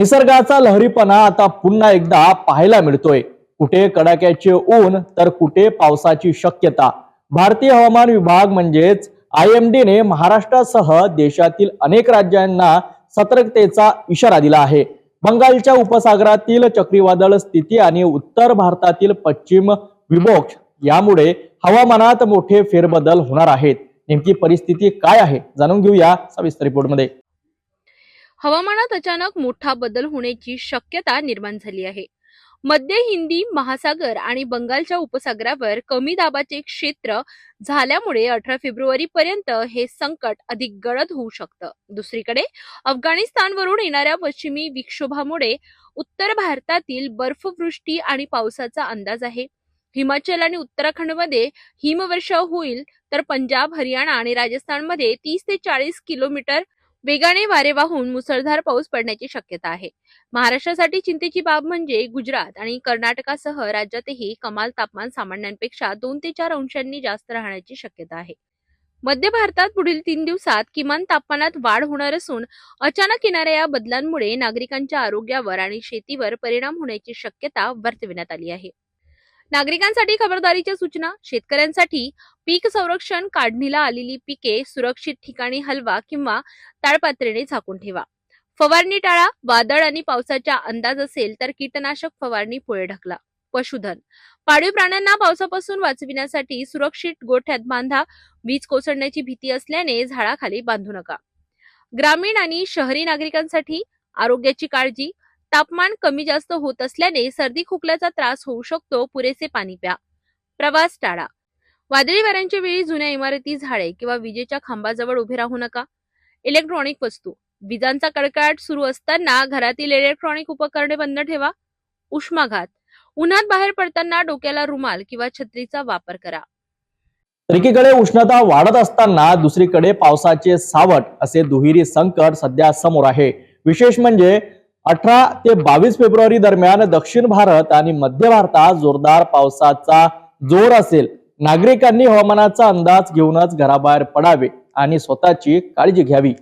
निसर्गाचा लहरीपणा आता पुन्हा एकदा पाहायला मिळतोय. कुठे कडाक्याचे ऊन तर कुठे पावसाची शक्यता. भारतीय हवामान विभाग म्हणजेच आय एम ने महाराष्ट्रासह देशातील अनेक राज्यांना सतर्कतेचा इशारा दिला आहे. बंगालच्या उपसागरातील चक्रीवादळ स्थिती आणि उत्तर भारतातील पश्चिम विमोक्ष यामुळे हवामानात मोठे फेरबदल होणार आहेत. नेमकी परिस्थिती काय आहे? जाणून घेऊया सविस्तर रिपोर्टमध्ये हवामानात अचानक मोठा बदल होण्याची शक्यता निर्माण झाली आहे. मध्य हिंदी महासागर आणि बंगालच्या उपसागरावर कमी दाबाचे क्षेत्र झाल्यामुळे अठरा फेब्रुवारी पर्यंत हे संकट अधिक गडद होऊ शकतं. दुसरीकडे अफगाणिस्तानवरून येणाऱ्या पश्चिमी विक्षोभामुळे उत्तर भारतातील बर्फवृष्टी आणि पावसाचा अंदाज आहे. हिमाचल आणि उत्तराखंडमध्ये हिमवर्षाव होईल तर पंजाब हरियाणा आणि राजस्थानमध्ये तीस ते चाळीस किलोमीटर वेगाने वारे वाहून मुसळधार पाऊस पडण्याची शक्यता आहे. महाराष्ट्रासाठी चिंतेची बाब म्हणजे गुजरात आणि कर्नाटकासह राज्यातही कमाल तापमान सामान्यांपेक्षा दोन ते चार अंशांनी जास्त राहण्याची शक्यता आहे. मध्य भारतात पुढील तीन दिवसात किमान तापमानात वाढ होणार असून अचानक येणाऱ्या या बदलांमुळे नागरिकांच्या आरोग्यावर आणि शेतीवर परिणाम होण्याची शक्यता वर्तविण्यात आली आहे. नागरिकांसाठी खबरदारीच्या सूचना शेतकऱ्यांसाठी पीक संरक्षण काढणीला आलेली पिके सुरक्षित ठिकाणी हलवा किंवा ताडपत्रीने झाकून ठेवा. फवारणी टाळा वादळ आणि पावसाचा अंदाज असेल तर कीटनाशक फवारणी पुढे ढकला. पशुधन पाळीव प्राण्यांना पावसापासून वाचविण्यासाठी सुरक्षित गोठ्यात बांधा वीज कोसळण्याची भीती असल्याने झाडाखाली बांधू नका. ग्रामीण आणि शहरी नागरिकांसाठी आरोग्याची काळजी तापमान कमी जास्त होत असल्याने सर्दी खोकल्याचा त्रास होऊ शकतो. पुरेसे पाणी प्या. प्रवास टाळा. वादळी वाऱ्यांच्या वेळी जुन्या इमारती झाडे किंवा विजेच्या खांबाजवळ उभे राहू नका. इलेक्ट्रॉनिक वस्तू. विजांचा कडकडाट सुरू असताना घरातील इलेक्ट्रॉनिक उपकरणे बंद ठेवा. उष्माघात. उन्हात बाहेर पडताना डोक्याला रुमाल किंवा छत्रीचा वापर करा. एकीकडे उष्णता वाढत असताना दुसरीकडे पावसाचे सावट असे दुहेरी संकट सध्या समोर आहे. विशेष म्हणजे अठरा ते बावीस फेब्रुवारी दरम्यान दक्षिण भारत आणि मध्य भारतात जोरदार पावसाचा जोर असेल. नागरिकांनी हवामानाचा अंदाज घेऊनच घराबाहेर पडावे आणि स्वतःची काळजी घ्यावी.